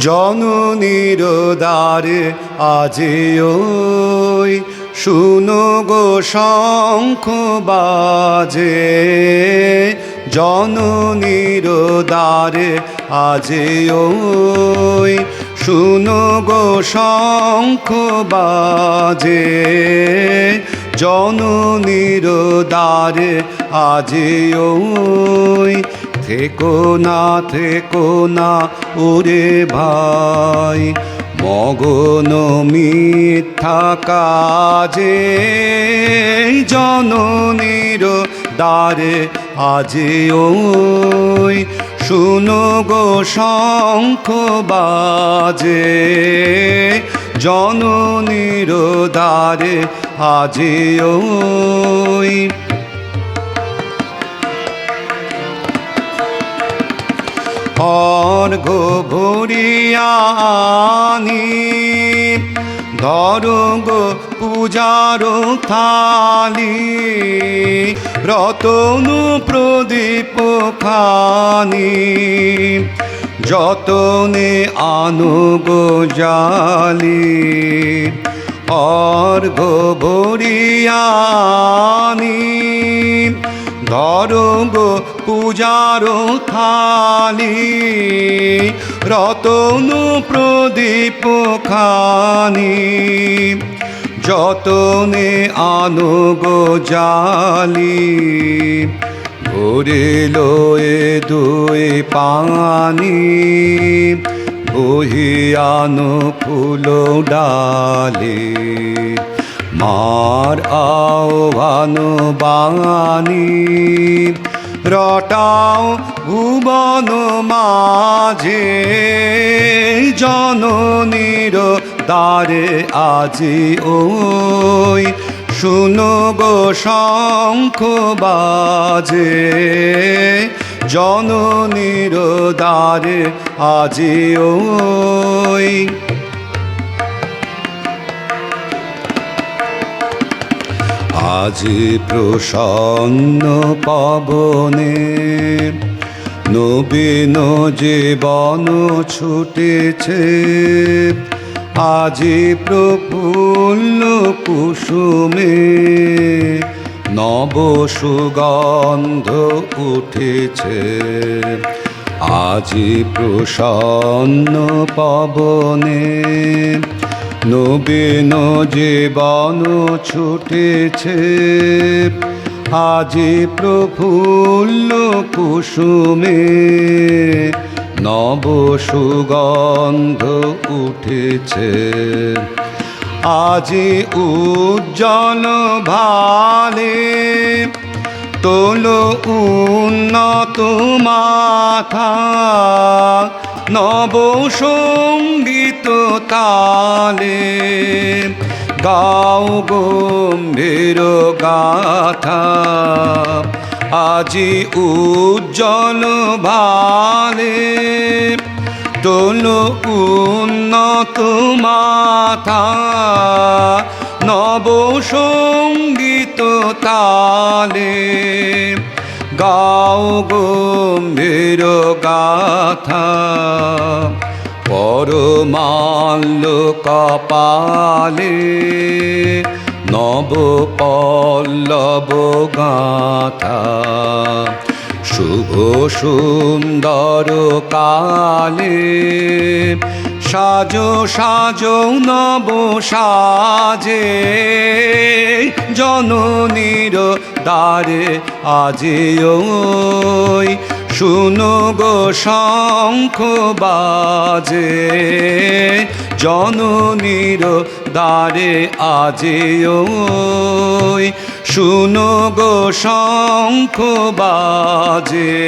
জননীর দ্বারে আজে ওই শুনো গো শঙ্খ বাজে। জননীর দ্বারে আজে ওই শুনো গো শঙ্খ বাজে। জননীর দ্বারে আজে ওই থেকো না থেকো না, ওরে ভাই। মগন মিথ্যা কাজে জননীর দ্বারে আজে ওই। শুনো গো শঙ্খ বাজে, জননীর দ্বারে আজে ওই। অর্ঘ ভরিয়ানি ধরো গো পূজার থালি, রতনু প্রদীপ খানি। যতনে আনু গো জালি, অর্ঘ ভরিয়ানি। ধরো গো পূজার থালি, রতনু প্রদীপ খানি। যতনে আনো গো জালি ভরে লয়ে দুই পানি, বহিয়ানো ফুল ডালে। মার আহ্বানো বাণী রটাও ভুবন মাঝে, জননীর দ্বারে আজি ওই। শুনো গো শঙ্খ বাজে, জননীর দ্বারে আজি ওই। আজি প্রসন্ন পবনে নবীন জীবন ছুটেছে। আজি প্রফুল্ল কুসুমে নব সুগন্ধ উঠেছে। আজি প্রসন্ন পবনে নবীন জীবন ছুটেছে। আজি প্রফুল্ল কুসুমে নব সুগন্ধ উঠেছে। আজি উজ্জ্বল ভালে তোলো উন্নত মাথা নব সংগীত তালে, গাও গম্ভীর গাথা। আজি উজ্জ্বল ভালে তোলো উন্নত মাথা। নব সংগীত তালে, গাও গম্ভীর গাথা। পরমাল্য কপালে নব পল্লব গাথা। শুভ সুন্দর কালে সাজো সাজো, নব সাজে। জননীর দ্বারে আজি শুনো গো শঙ্খ বাজে। জননীর দ্বারে আজি ওই। শুনো গো শঙ্খ বাজে।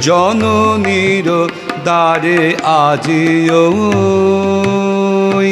জননীর দ্বারে আজি ওই